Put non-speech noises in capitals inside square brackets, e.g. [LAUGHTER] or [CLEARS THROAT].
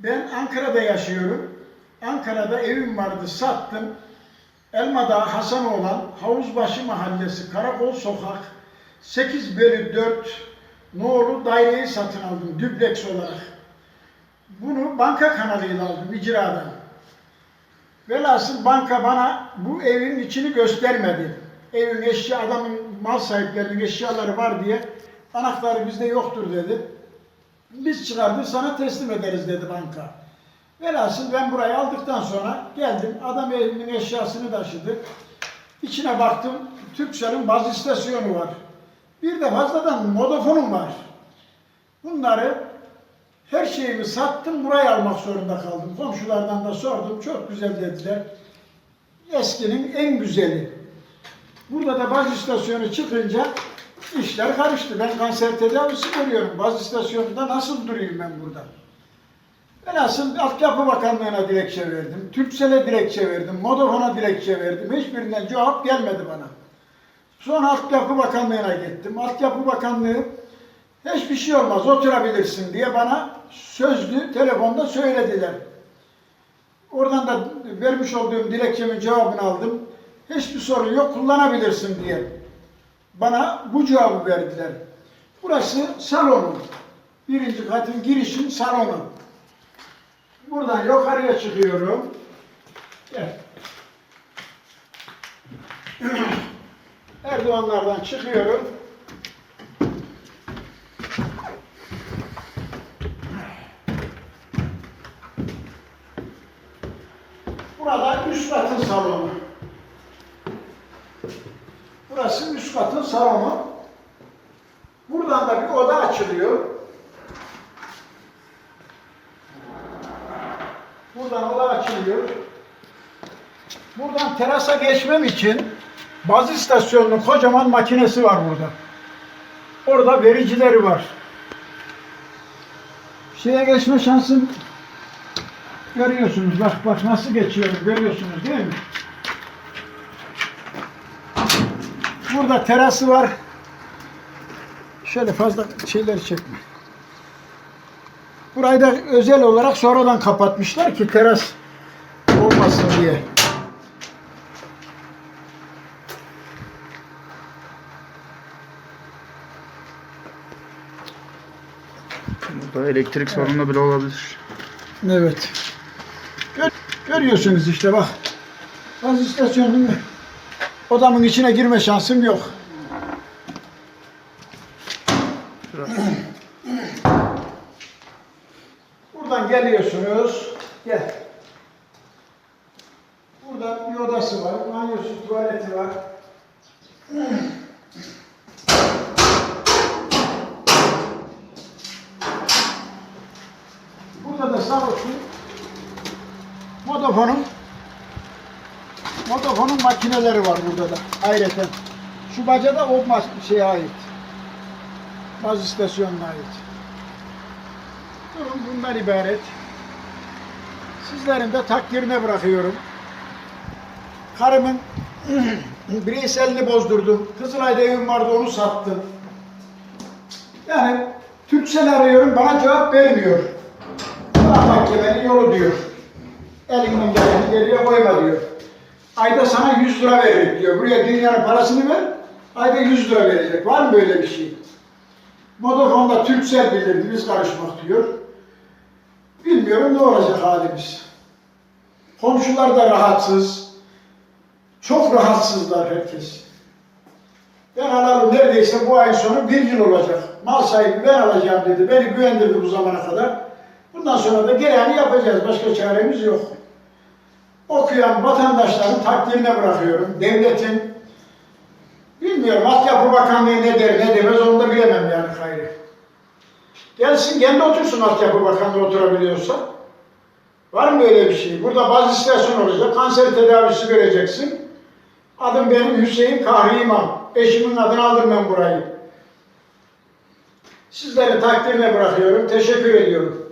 Ben Ankara'da yaşıyorum. Ankara'da evim vardı, sattım. Elmadağ Hasanoğlan, Havuzbaşı Mahallesi, Karakol Sokak, 8 bölü 4 nolu daireyi satın aldım, düpleks olarak. Bunu banka kanalıyla aldım, icradan. Velhasıl banka bana bu evin içini göstermedi. Evin eşya, adamın mal sahiplerinin eşyaları var diye anahtarı bizde yoktur dedi. Biz çıkardık sana teslim ederiz dedi banka. Velhasıl ben burayı aldıktan sonra geldim. Adam evimin eşyasını taşıdı. İçine baktım. Türkcell'in baz istasyonu var. Bir de fazladan modofonum var. Bunları her şeyimi sattım. Burayı almak zorunda kaldım. Komşulardan da sordum. Çok güzel dediler. Eskinin en güzeli. Burada da baz istasyonu çıkınca işler karıştı. Ben kanser tedavisi görüyorum. Baz istasyonunda nasıl durayım ben burada? Velhasıl Altyapı Bakanlığı'na dilekçe verdim. Türksel'e dilekçe verdim. Modafon'a dilekçe verdim. Hiçbirinden cevap gelmedi bana. Sonra Altyapı Bakanlığı'na gittim. Altyapı Bakanlığı hiçbir şey olmaz oturabilirsin diye bana sözlü telefonda söylediler. Oradan da vermiş olduğum dilekçemin cevabını aldım. Hiçbir sorun yok kullanabilirsin diye. Bana bu cevabı verdiler. Burası salonum. Birinci katın girişin salonu. Buradan yukarıya çıkıyorum. Gel. [CLEARS THROAT] Erdoğanlardan çıkıyorum. Burada üst katın salonu. Burası üst katın salonu. Buradan da bir oda açılıyor. Buradan oda açılıyor. Buradan terasa geçmem için baz istasyonunun kocaman makinesi var burada. Orada vericileri var. Şeye geçme şansım görüyorsunuz. Bak bak nasıl geçiyorum görüyorsunuz değil mi? Burada terası var. Şöyle fazla şeyleri çekme. Burayı da özel olarak sonradan kapatmışlar ki teras olmasın diye. Burada elektrik sorunu bile olabilir. Evet. Gör- görüyorsunuz işte bak. Gaz istasyonunun odamın içine girme şansım yok. Buradan geliyorsunuz. Gel. Burada bir odası var. Banyosu, tuvaleti var. Burada da sağ olsun Modofon'un Modofon'un makineleri var burada da ayrıca. Şu baca da o şeye ait. Baz istasyonuna ait. Durum bundan ibaret. Sizlerin de takdirine bırakıyorum. Karımın [CLEARS THROAT] bireyselini bozdurdum. Kızılay'da evim vardı onu sattım. Yani Türksel arıyorum bana cevap vermiyor. Bırak mahkemenin yolu diyor. Elinden geleni geriye koyma diyor. Ayda sana 100 lira veririk diyor. Buraya dünyanın parasını ver. Ayda 100 lira verecek. Var mı böyle bir şey? Modafon'da Türksel bildirdi. Biz karışmak diyor. Bilmiyorum ne olacak halimiz. Komşular da rahatsız. Çok rahatsızlar herkes. Ben alalı neredeyse bu ayın sonu bir yıl olacak. Mal sahibi ben alacağım dedi. Beni güvendirdi bu zamana kadar. Bundan sonra da gereğini yapacağız. Başka çaremiz yok. Okuyan vatandaşların takdirine bırakıyorum. Devletin bilmiyorum Altyapı Bakanlığı ne der ne demez onu da bilemem yani hayri. Gelsin kendi otursun Altyapı Bakanlığı oturabiliyorsa. Var mı böyle bir şey? Burada bazı istasyon olacak. Kanser tedavisi göreceksin. Adım benim Hüseyin Kahri. Eşimin adını aldım ben burayı. Sizleri takdirine bırakıyorum. Teşekkür ediyorum.